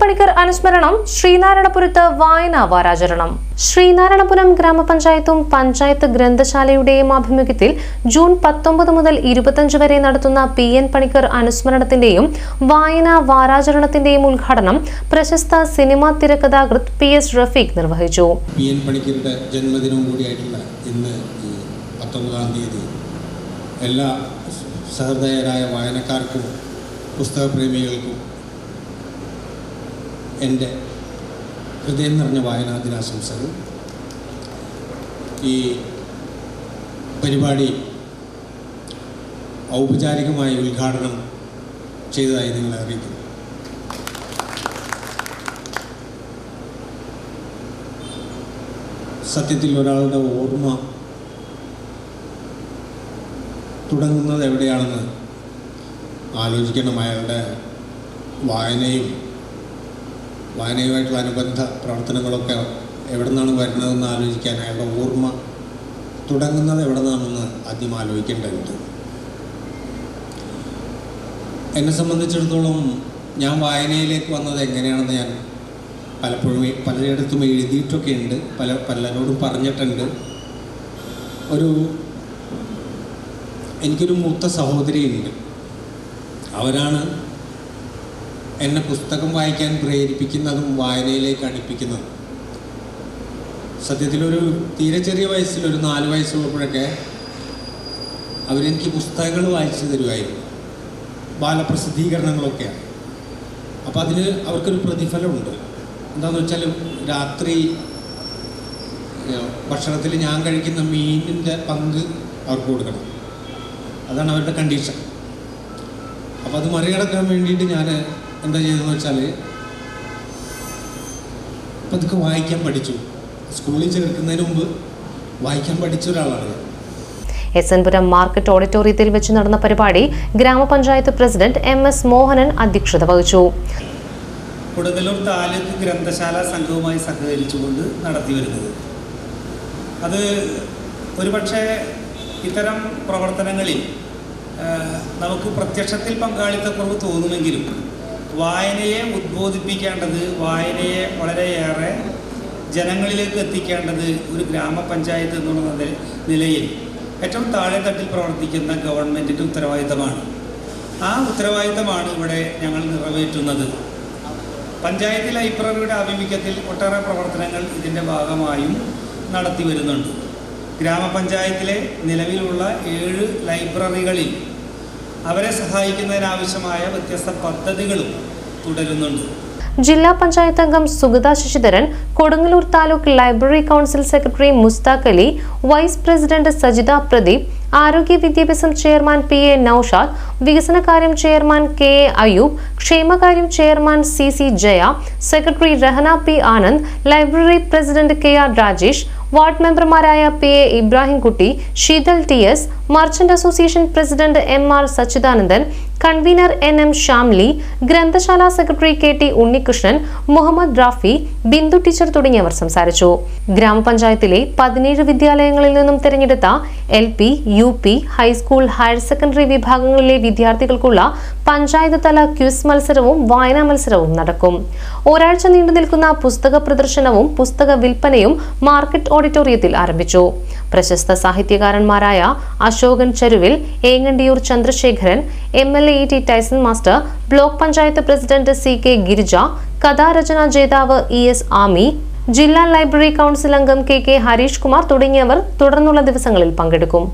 പണിക്കർ അനുസ്മരണം ശ്രീനാരായണപുരത്ത് വായനാ വാരാചരണം ശ്രീനാരായണപുരം ഗ്രാമപഞ്ചായത്തും പഞ്ചായത്ത് ഗ്രന്ഥശാലയുടെയും ആഭിമുഖ്യത്തിൽ ജൂൺ പത്തൊമ്പത് മുതൽ ഇരുപത്തഞ്ച് വരെ നടത്തുന്ന പി എൻ പണിക്കർ അനുസ്മരണത്തിന്റെയും വായനാ വാരാചരണത്തിന്റെയും ഉദ്ഘാടനം പ്രശസ്ത സിനിമാ തിരക്കഥാകൃത്ത് പി എസ് റഫീഖ് നിർവഹിച്ചു. പി എൻ പണിക്കരുടെ ജന്മദിനവും കൂടിയായിട്ടുള്ള ഇന്ന് പത്തൊമ്പതാം തീയതി എല്ലാ സഹൃദയരായ വായനക്കാർക്കും പുസ്തകപ്രേമികൾക്കും എന്റെ ഹൃദയം നിറഞ്ഞ വായനാ ദിനാശംസകൾ ഈ പരിപാടി ഔപചാരികമായി ഉദ്ഘാടനം ചെയ്തതായി നിങ്ങളെ അറിയിക്കുന്നു. സത്യത്തിൽ ഒരാളുടെ ഓർമ്മ തുടങ്ങുന്നത് എവിടെയാണെന്ന് ആലോചിക്കണം അയാളുടെ വായനയും വായനയുമായിട്ടുള്ള അനുബന്ധ പ്രവർത്തനങ്ങളൊക്കെ എവിടെ നിന്നാണ് വരുന്നതെന്ന് ആലോചിക്കാൻ അയാളുടെ ഓർമ്മ തുടങ്ങുന്നത് എവിടെ നിന്നാണെന്ന് ആദ്യം ആലോചിക്കേണ്ടതുണ്ട്. എന്നെ സംബന്ധിച്ചിടത്തോളം ഞാൻ വായനയിലേക്ക് വന്നത് എങ്ങനെയാണെന്ന് ഞാൻ പലപ്പോഴും പലരിടത്തും എഴുതിയിട്ടൊക്കെ ഉണ്ട് പല പലരോടും പറഞ്ഞിട്ടുണ്ട്. ഒരു എനിക്കൊരു മൂത്ത സഹോദരിയുണ്ട്. അവരാണ് എന്നെ പുസ്തകം വായിക്കാൻ പ്രേരിപ്പിക്കുന്നതും വായനയിലേക്ക് അടുപ്പിക്കുന്നതും. സത്യത്തിലൊരു തീരെ ചെറിയ വയസ്സിൽ ഒരു നാല് വയസ്സുള്ളപ്പോഴൊക്കെ അവരെനിക്ക് പുസ്തകങ്ങൾ വായിച്ചു തരുമായിരുന്നു ബാലപ്രസിദ്ധീകരണങ്ങളൊക്കെയാണ്. അപ്പോൾ അതിന് അവർക്കൊരു പ്രതിഫലമുണ്ട്. എന്താണെന്ന് വെച്ചാൽ രാത്രി ഭക്ഷണത്തിൽ ഞാൻ കഴിക്കുന്ന മീനിന്റെ പങ്ക് അവർക്ക് കൊടുക്കണം. അതാണ് അവരുടെ കണ്ടീഷൻ. അപ്പോൾ അത് മറികടക്കാൻ വേണ്ടിയിട്ട് ഞാൻ എന്താ ചെയ്തതെന്ന് വെച്ചാൽ പതുക്കെ വായിക്കാൻ പഠിച്ചു. സ്കൂളിൽ ചേർക്കുന്നതിന് മുമ്പ് വായിക്കാൻ പഠിച്ച ഒരാളാണ് എസ് എൻ പുരം മാർക്കറ്റ് ഓഡിറ്റോറിയത്തിൽ വെച്ച് നടന്ന പരിപാടി ഗ്രാമപഞ്ചായത്ത് പ്രസിഡന്റ് എം എസ് മോഹനൻ അധ്യക്ഷത വഹിച്ചു. കൊടുങ്ങല്ലൂർ താലൂക്ക് ഗ്രന്ഥശാല സംഘവുമായി സഹകരിച്ചുകൊണ്ട് നടത്തി വരുന്നത്. അത് ഒരുപക്ഷെ ഇത്തരം പ്രവർത്തനങ്ങളിൽ നമുക്ക് പ്രത്യക്ഷത്തിൽ പങ്കാളിത്തക്കുറവ് തോന്നുമെങ്കിലും വായനയെ ഉദ്ബോധിപ്പിക്കേണ്ടത് വായനയെ വളരെയേറെ ജനങ്ങളിലേക്ക് എത്തിക്കേണ്ടത് ഒരു ഗ്രാമപഞ്ചായത്ത് എന്നുള്ള നിലയിൽ ഏറ്റവും താഴെ തട്ടിൽ പ്രവർത്തിക്കുന്ന ഗവൺമെന്റിന്റെ ഉത്തരവാദിത്തമാണ്. ആ ഉത്തരവാദിത്തമാണ് ഇവിടെ ഞങ്ങൾ നിറവേറ്റുന്നത്. പഞ്ചായത്ത് ലൈബ്രറിയുടെ ആഭിമുഖ്യത്തിൽ ഒട്ടേറെ പ്രവർത്തനങ്ങൾ ഇതിന്റെ ഭാഗമായും നടത്തി വരുന്നുണ്ട്. ഗ്രാമപഞ്ചായത്തിലെ നിലവിലുള്ള ഏഴ് ലൈബ്രറികളിൽ അവരെ സഹായിക്കുന്നതിനാവശ്യമായ വ്യത്യസ്ത പദ്ധതികളും തുടരുന്നുണ്ട്. ജില്ലാ പഞ്ചായത്ത് അംഗം Sugatha Sasidharan Kodungallur taluk library council secretary Mushtaq Ali vice president Sajitha Pradeep ആരോഗ്യ വിദ്യാഭ്യാസം ചെയർമാൻ പി എ നൌഷാദ് വികസനകാര്യം chairman K A Ayoob ക്ഷേമകാര്യം chairman C C Jaya secretary Rahana P Anand library president K R Rajesh ward മെമ്പർമാരായ P A Ibrahimkutty Sheethal T S merchant association president M R Sachidanandan convener N M Shamli ഗ്രന്ഥശാല secretary K T Unnikrishnan Muhammad Rafi Bindu teacher തുടങ്ങിയവർ സംസാരിച്ചു. ഗ്രാമപഞ്ചായത്തിലെ പതിനേഴ് വിദ്യാലയങ്ങളിൽ നിന്നും തിരഞ്ഞെടുത്ത L P U P high school higher secondary വിഭാഗങ്ങളിലെ വിദ്യാർത്ഥികൾക്കുള്ള പഞ്ചായത്ത് തല ക്യൂസ് മത്സരവും വായനാ മത്സരവും നടക്കും. ഒരാഴ്ച നീണ്ടു നിൽക്കുന്ന പുസ്തക പ്രദർശനവും പുസ്തക വിൽപ്പനയും മാർക്കറ്റ് ഓഡിറ്റോറിയത്തിൽ ആരംഭിച്ചു. പ്രശസ്ത സാഹിത്യകാരന്മാരായ Ashokan Charuvil Engandiyur Chandrasekharan M L A T Tyson master block panchayat president C K Girija കഥാരചന ജേതാവ് ഇ എസ് ആമി ജില്ലാ ലൈബ്രറി കൗൺസിൽ അംഗം കെ കെ ഹരീഷ് കുമാർ തുടങ്ങിയവർ തുടർന്നുള്ള ദിവസങ്ങളിൽ പങ്കെടുക്കും.